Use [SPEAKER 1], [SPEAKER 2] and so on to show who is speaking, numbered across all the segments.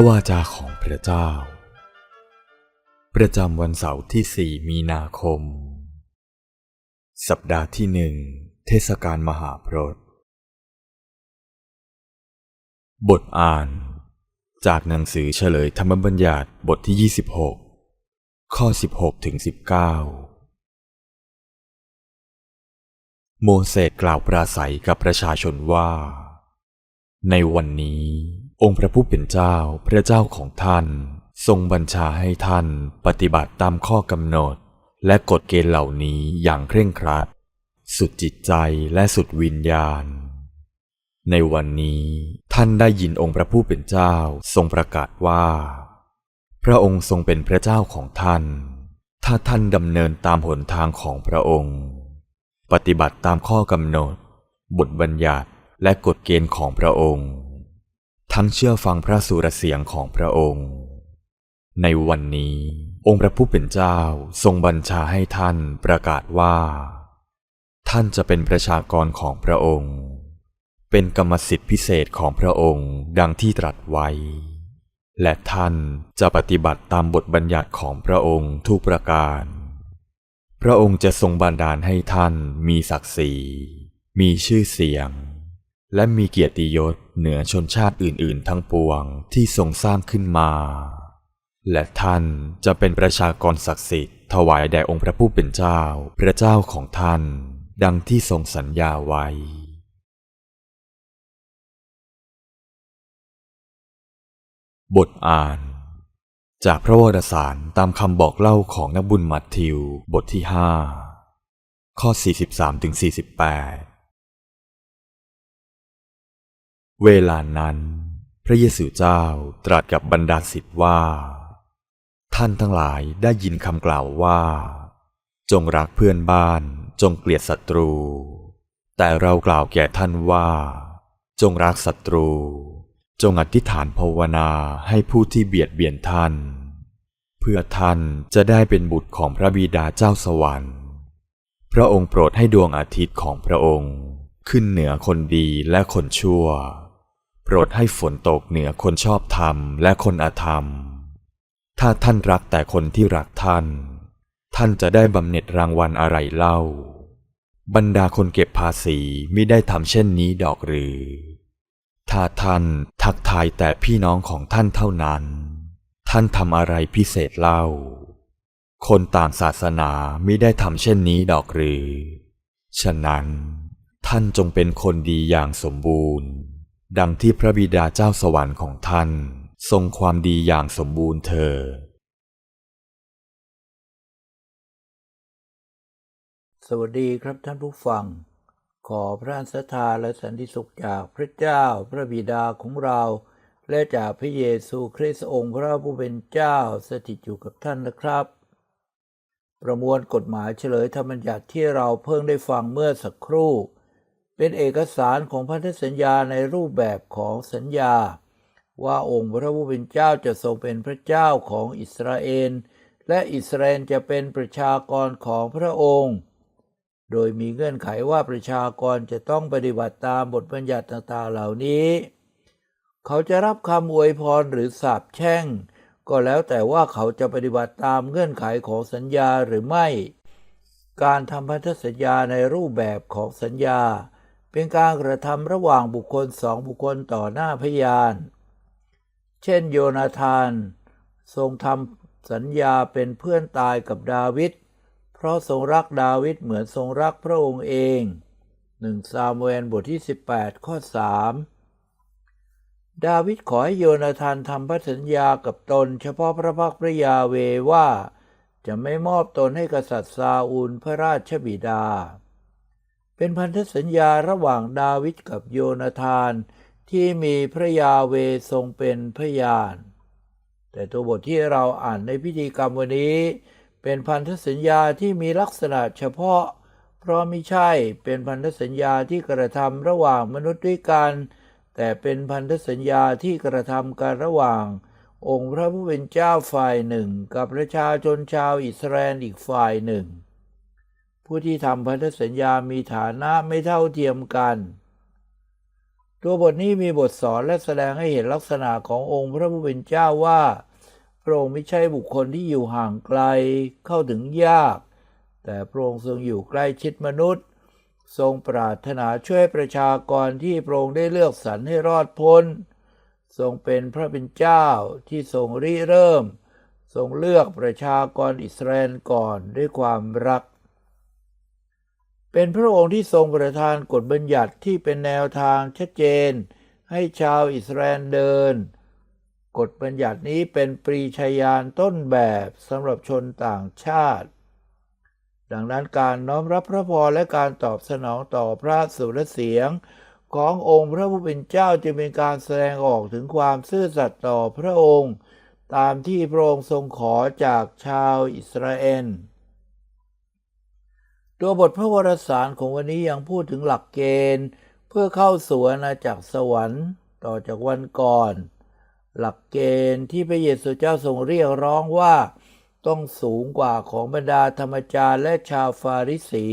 [SPEAKER 1] พระวาจาของพระเจ้า ประจำวันเสาร์ที่สี่มีนาคม สัปดาห์ที่หนึ่ง เทศกาลมหาพรตบทอ่าน จากหนังสือเฉลยธรรมบัญญัติบทที่ 26 ข้อ 16 ถึง 19 โมเสสกล่าวปราศัยกับประชาชนว่า ในวันนี้ องค์พระผู้เป็นเจ้าพระเจ้าของท่าน ทรงบัญชาให้ท่านปฏิบัติตามข้อกำหนด และกฎเกณฑ์เหล่านี้อย่างเคร่งครัด สุดจิตใจและสุดวิญญาณ ในวันนี้ท่านได้ยินองค์พระผู้เป็นเจ้าทรงประกาศว่า พระองค์ทรงเป็นพระเจ้าของท่าน ถ้าท่านดำเนินตามหนทางของพระองค์ ปฏิบัติตามข้อกำหนด บทบัญญัติและกฎเกณฑ์ของพระองค์ ทั้งเชื่อฟังพระสุรเสียงของพระองค์ ในวันนี้ องค์พระผู้เป็นเจ้าทรงบัญชาให้ท่านประกาศว่า ท่านจะเป็นประชากรของพระองค์ เป็นกรรมสิทธิพิเศษของพระองค์ดังที่ตรัสไว้ และท่านจะปฏิบัติตามบทบัญญัติของพระองค์ทุกประการ พระองค์จะทรงบันดาลให้ท่านมีศักดิ์ศรีมีชื่อเสียง และมีเกียรติยศ เหนือชนชาติอื่น ๆ ทั้งปวงที่ทรงสร้างขึ้นมา และท่านจะเป็นประชากรศักดิ์สิทธิ์ถวายแด่องค์พระผู้เป็นเจ้า พระเจ้าของท่าน ดังที่ทรงสัญญาไว้ บทอ่าน จากพระวรสารตามคำบอกเล่าของนักบุญมัทธิว บทที่ห้าข้อ 43 เวลานั้น พระเยซูเจ้าตรัสกับบรรดาศิษย์ว่า ท่านทั้งหลายได้ยินคำกล่าวว่า จงรักเพื่อนบ้านจงเกลียดศัตรู แต่เรากล่าวแก่ท่านว่า จงรักศัตรู จงอธิษฐานภาวนาให้ผู้ที่เบียดเบียนท่าน เพื่อท่านจะได้เป็นบุตรของพระบิดาเจ้าสวรรค์ พระองค์โปรดให้ดวงอาทิตย์ของพระองค์ ขึ้นเหนือคนดีและคนชั่ว โปรดให้ฝนตกเหนือคนชอบธรรมและคนอธรรม ถ้าท่านรักแต่คนที่รักท่าน ท่านจะได้บำเหน็จรางวัลอะไรเล่า บรรดาคนเก็บภาษีไม่ได้ทำเช่นนี้ดอกหรือ ถ้าท่านทักทายแต่พี่น้องของท่านเท่านั้น ท่านทำอะไรพิเศษเล่า คนต่างศาสนาไม่ได้ทำเช่นนี้ดอกหรือ ฉะนั้น ท่านจงเป็นคนดีอย่างสมบูรณ์ ดังที่พระบิดาเจ้าสวรรค์ของท่าน ทรงความดีอย่างสมบูรณ์เธอ
[SPEAKER 2] สวัสดีครับท่านผู้ฟัง ขอพระอันศรัทธาและสันติสุขจากพระเจ้าพระบิดาของเรา และจากพระเยซูคริสต์องค์พระผู้เป็นเจ้าสถิตอยู่กับท่านนะครับ ประมวลกฎหมายเฉลยธรรมบัญญัติที่เราเพิ่งได้ฟังเมื่อสักครู่ เป็นเอกสารของพันธสัญญาในรูปแบบของสัญญา ว่าองค์พระผู้เป็นเจ้าจะทรงเป็นพระเจ้าของอิสราเอลและอิสราเอลจะเป็นประชากรของพระองค์ โดยมีเงื่อนไขว่าประชากรจะต้องปฏิบัติตามบทบัญญัติต่างๆเหล่านี้ เขาจะรับคำอวยพรหรือสาปแช่ง ก็แล้วแต่ว่าเขาจะปฏิบัติตามเงื่อนไขของสัญญาหรือไม่ การทำพันธสัญญาในรูปแบบของสัญญา เป็นการกระทำระหว่างบุคคลสองบุคคลต่อหน้าพยาน เช่นโยนาธาน ทรงทำสัญญาเป็นเพื่อนตายกับดาวิดเพราะทรงรักดาวิดเหมือนทรงรักพระองค์เองหนึ่งซามูเอลบทที่ 18 ข้อ 3 ดาวิดขอให้โยนาธานทำพันธสัญญากับตน เฉพาะพระพักตร์พระยาเวว่า จะไม่มอบตนให้กษัตริย์ซาอูลพระราชบิดา เป็นพันธสัญญาระหว่างดาวิดกับโยนาธาน ที่มีพระยาเวทรงเป็นพยาน แต่ตัวบทที่เราอ่านในพิธีกรรมวันนี้ เป็นพันธสัญญาที่มีลักษณะเฉพาะ เพราะไม่ใช่เป็นพันธสัญญาที่กระทำระหว่างมนุษย์ด้วยกัน แต่เป็นพันธสัญญาที่กระทำกันระหว่าง องค์พระผู้เป็นเจ้าฝ่ายหนึ่ง กับประชาชนชาวอิสราเอลอีกฝ่ายหนึ่ง ผู้ที่ทำพันธสัญญามีฐานะไม่เท่าเทียมกัน ตัวบทนี้มีบทสอนและแสดงให้เห็นลักษณะขององค์พระผู้เป็นเจ้าว่าพระองค์ไม่ใช่บุคคลที่อยู่ห่างไกลเข้าถึงยาก แต่พระองค์ทรงอยู่ใกล้ชิดมนุษย์ ทรงปรารถนาช่วยประชากรที่พระองค์ได้เลือกสรรให้รอดพ้น ทรงเป็นพระเป็นเจ้าที่ทรงริเริ่ม ทรงเลือกประชากรอิสราเอลก่อนด้วยความรัก เป็นพระองค์ที่ทรงประทานกฎบัญญัติที่เป็นแนวทางชัดเจน ให้ชาวอิสราเอลเดิน กฎบัญญัตินี้เป็นปรีชาญาณต้นแบบสำหรับชนต่างชาติ ดังนั้นการน้อมรับพระพรและการตอบสนองต่อพระสุรเสียง ขององค์พระผู้เป็นเจ้าจึงเป็นการแสดงออกถึงความซื่อสัตย์ต่อพระองค์ ตามที่พระองค์ทรงขอจากชาวอิสราเอล ตัวบทพระวรสารของวันนี้ยังพูดถึงหลักเกณฑ์ เพื่อเข้าสู่อาณาจักรสวรรค์ต่อจากวันก่อน หลักเกณฑ์ที่พระเยซูเจ้าทรงเรียกร้องว่า ต้องสูงกว่าของบรรดาธรรมจารย์และชาวฟาริสี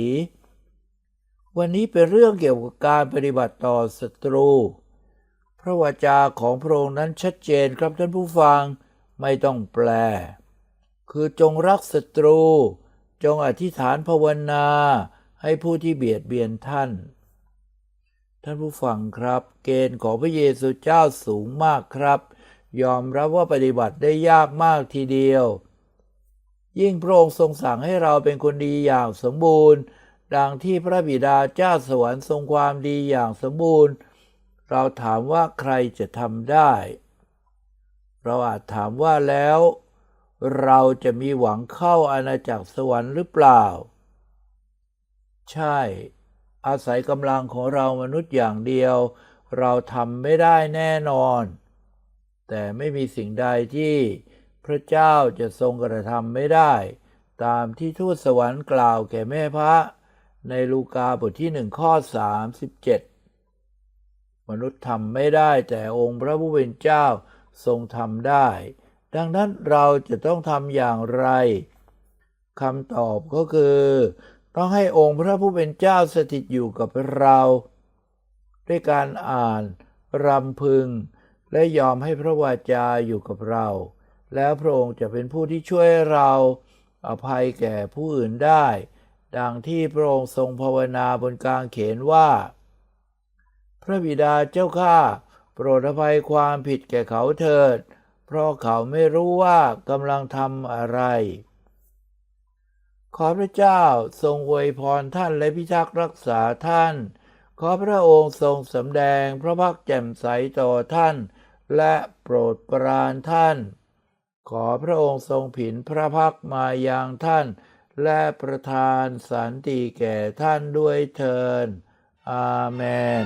[SPEAKER 2] วันนี้เป็นเรื่องเกี่ยวกับการปฏิบัติต่อศัตรู พระวจาของพระองค์นั้นชัดเจนครับท่านผู้ฟังไม่ต้องแปล คือจงรักศัตรู จงอธิษฐานภาวนาให้ผู้ที่เบียดเบียนท่าน ท่านผู้ฟังครับ เกณฑ์ของพระเยซูเจ้าสูงมากครับ ยอมรับว่าปฏิบัติได้ยากมากทีเดียว ยิ่งพระองค์ทรงสั่งให้เราเป็นคนดีอย่างสมบูรณ์ ดังที่พระบิดาเจ้าสวรรค์ทรงความดีอย่างสมบูรณ์ เราถามว่าใครจะทำได้ เราอาจถามว่าแล้ว เราจะมีหวังเข้าอาณาจักรสวรรค์หรือเปล่า ใช่ อาศัยกำลังของเรามนุษย์อย่างเดียว เราทำไม่ได้แน่นอน แต่ไม่มีสิ่งใดที่พระเจ้าจะทรงกระทำไม่ได้ ตามที่ทูตสวรรค์กล่าวแก่แม่พระ ในลูกาบทที่หนึ่งข้อ 37 มนุษย์ทำไม่ได้แต่องค์พระผู้เป็นเจ้าทรงทำได้ ดังนั้นเราจะต้องทำอย่างไรคำตอบก็คือ ต้องให้องค์พระผู้เป็นเจ้าสถิตอยู่กับเรา ด้วยการอ่านรำพึง และยอมให้พระวาจาอยู่กับเรา แล้วพระองค์จะเป็นผู้ที่ช่วยเราอภัยแก่ผู้อื่นได้ ดังที่พระองค์ทรงภาวนาบนกลางเขนว่า พระบิดาเจ้าข้าโปรดอภัยความผิดแก่เขาเถิด เพราะเขาไม่รู้ว่ากำลังทำอะไร ขอพระเจ้าทรงอวยพรท่านและพิทักษ์รักษาท่าน ขอพระองค์ทรงสำแดงพระพักแจ่มใสต่อท่าน และโปรดปรานท่าน ขอพระองค์ทรงผินพระพักมาอยังท่าน และประทานสันติแก่ท่านด้วยเทินอาเมน